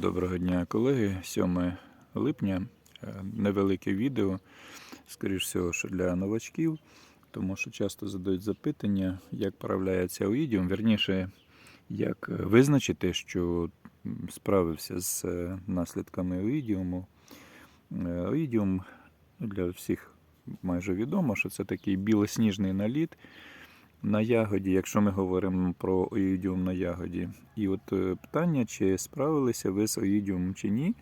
Доброго дня, колеги. 7 липня. Е, Невелике відео, скоріш всього, що для новачків, тому що часто задають запитання, як проявляється оїдіум, вірніше, як е, визначити, що справився з е, наслідками оїдіуму. Оїдіум для всіх майже відомо, що це такий білосніжний наліт на ягоді, якщо ми говоримо про оїдіум на ягоді. І от е, питання, чи справилися ви з оїдіумом чи ні,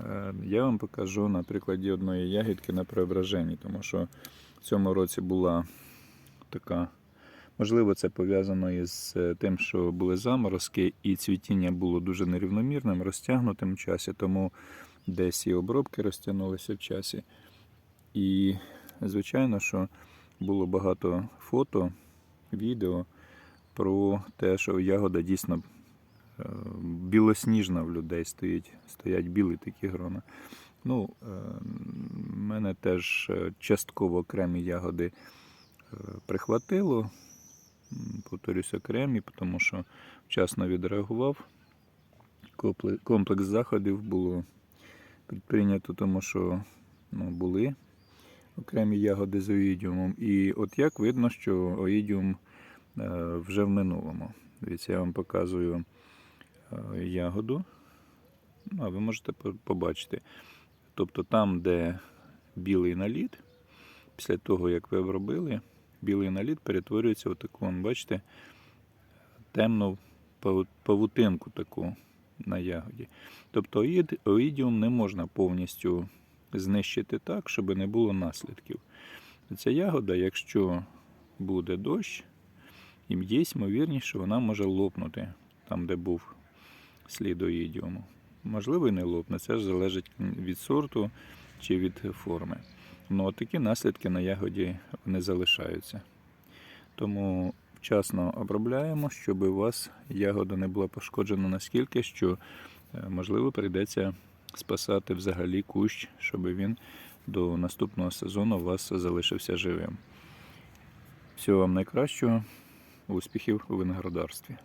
е, я вам покажу на прикладі одної ягідки на преображенні, тому що в цьому році була така. Можливо, це пов'язано із е, тим, що були заморозки, і цвітіння було дуже нерівномірним, розтягнутим в часі, тому десь і обробки розтягнулися в часі. І, звичайно, що було багато фото, відео про те, що ягода дійсно е, білосніжна в людей стоїть, стоять білі такі грона. Ну, е, в мене теж е, частково окремі ягоди е, прихватило. Повторюсь, окремі, тому що вчасно відреагував. Комплекс заходів було предприйнято, тому що ну, були окремі ягоди з оїдіумом. І от як видно, що оїдіум е, вже в минулому. Дивіться, я вам показую е, ягоду. А ви можете побачити. Тобто там, де білий наліт, після того, як ви обробили, білий наліт перетворюється в таку, бачите, темну павутинку таку на ягоді. Тобто оїд- оїдіум не можна повністю знищити так, щоб не було наслідків. Ця ягода, якщо буде дощ, і є ймовірність, що вона може лопнути там, де був слід оїдіуму. Можливо, і не лопне. Це ж залежить від сорту чи від форми. Ну, такі наслідки на ягоді вони залишаються. Тому вчасно обробляємо, щоб у вас ягода не була пошкоджена наскільки, що е, можливо прийдеться спасати взагалі кущ, щоб він до наступного сезону у вас залишився живим. Всього вам найкращого, успіхів у виноградарстві.